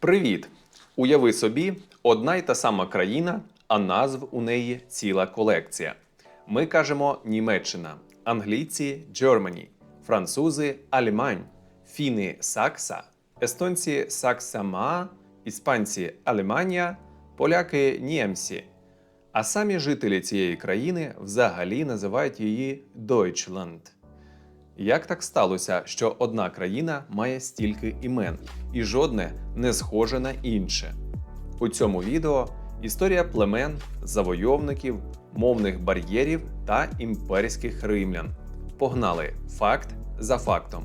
Привіт! Уяви собі, одна й та сама країна, а назв у неї ціла колекція. Ми кажемо Німеччина, англійці Germany, французи Алімань, фіни Сакса, естонці Саксама, іспанці Алеманія, поляки Німці. А самі жителі цієї країни взагалі називають її Deutschland. Як так сталося, що одна країна має стільки імен, і жодне не схоже на інше? У цьому відео історія племен, завойовників, мовних бар'єрів та імперських римлян. Погнали факт за фактом.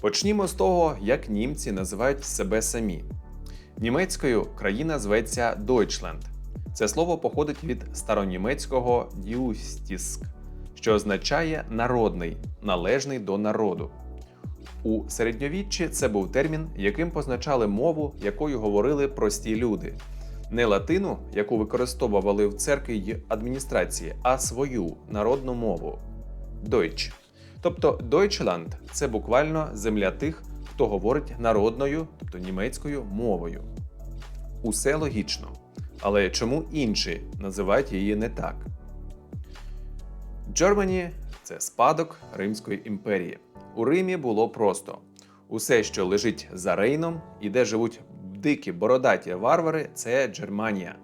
Почнімо з того, як німці називають себе самі. Німецькою країна зветься Deutschland. Це слово походить від старонімецького «дюстіск», що означає народний, належний до народу. У середньовіччі це був термін, яким позначали мову, якою говорили прості люди. Не латину, яку використовували в церкві й адміністрації, а свою народну мову Deutsch. Тобто Deutschland – це буквально земля тих, хто говорить народною, тобто німецькою мовою. Усе логічно. Але чому інші називають її не так? Germany – це спадок Римської імперії. У Римі було просто: усе, що лежить за Рейном і де живуть дикі бородаті варвари, це Джерманія.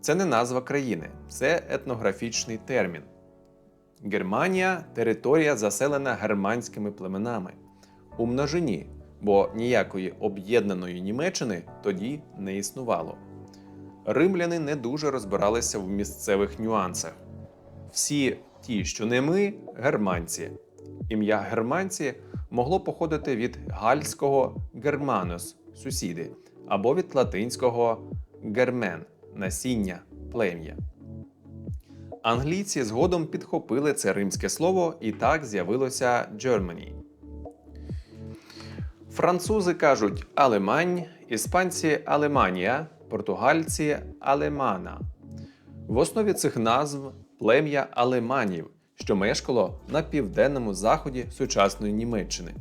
Це не назва країни, це етнографічний термін. Германія територія заселена германськими племенами. У множині, бо ніякої об'єднаної Німеччини тоді не існувало. Римляни не дуже розбиралися в місцевих нюансах. Всі ті, що не ми, германці. Ім'я германці могло походити від гальського германус сусіди, або від латинського гермен насіння, плем'я. Англійці згодом підхопили це римське слово, і так з'явилося Germany. Французи кажуть Алемань, іспанці Алеманія, португальці Алемана. В основі цих назв плем'я алеманів, що мешкало на південному заході сучасної Німеччини.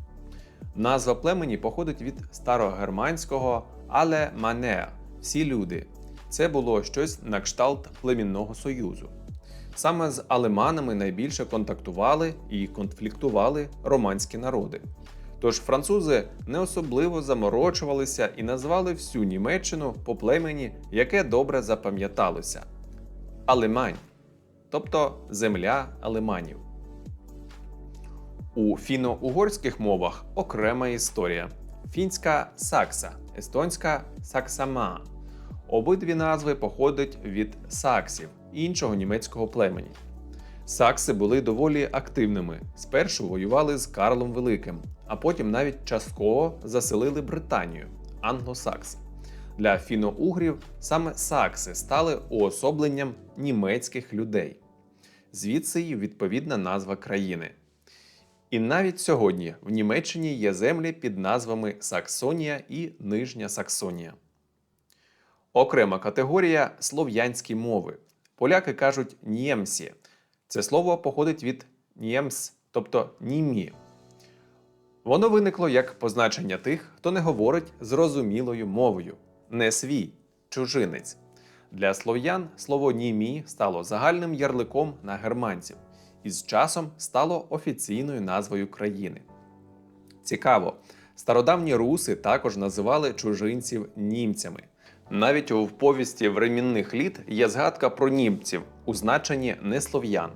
Назва племені походить від старогерманського алеманеа всі люди. Це було щось на кшталт племінного союзу. Саме з алеманами найбільше контактували і конфліктували романські народи. Тож французи не особливо заморочувалися і назвали всю Німеччину по племені, яке добре запам'яталося Алемань, тобто земля алеманів. У фіно-угорських мовах окрема історія: фінська сакса, естонська саксама. Обидві назви походять від саксів, іншого німецького племені. Сакси були доволі активними. Спершу воювали з Карлом Великим, а потім навіть частково заселили Британію англосакси. Для фіно-угрів саме сакси стали уособленням німецьких людей. Звідси й відповідна назва країни. І навіть сьогодні в Німеччині є землі під назвами Саксонія і Нижня Саксонія. Окрема категорія слов'янські мови. Поляки кажуть нємсі. Це слово походить від нємс, тобто німі. Воно виникло як позначення тих, хто не говорить зрозумілою мовою, не свій, чужинець. Для слов'ян слово німі стало загальним ярликом на германців і з часом стало офіційною назвою країни. Цікаво, стародавні руси також називали чужинців німцями. Навіть у повісті времінних літ є згадка про німців у значенні неслов'ян.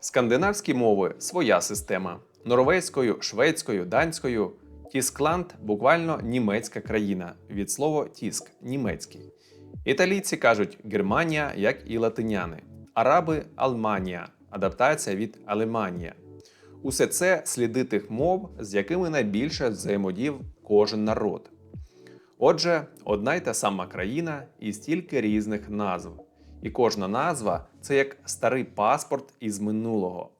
Скандинавські мови своя система. Норвезькою, шведською, данською. Тіскланд буквально німецька країна від слова тіск німецький. Італійці кажуть Германія, як і латиняни, араби Алманія, адаптація від Алеманія. Усе це сліди тих мов, з якими найбільше взаємодів кожен народ. Отже, одна й та сама країна і стільки різних назв. І кожна назва це як старий паспорт із минулого.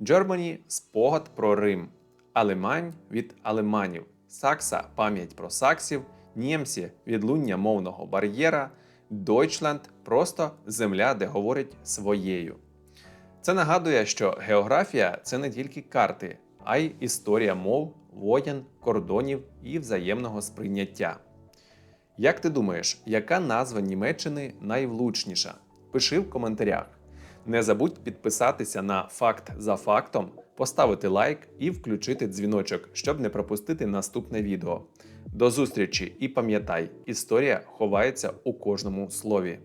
Germany – спогад про Рим, Алемань від алеманів, Сакса пам'ять про саксів, німці відлуння мовного бар'єра, Deutschland – просто земля, де говорять своєю. Це нагадує, що географія це не тільки карти, а й історія мов, воєн, кордонів і взаємного сприйняття. Як ти думаєш, яка назва Німеччини найвлучніша? Пиши в коментарях. Не забудь підписатися на факт за фактом, поставити лайк і включити дзвіночок, щоб не пропустити наступне відео. До зустрічі і пам'ятай, історія ховається у кожному слові.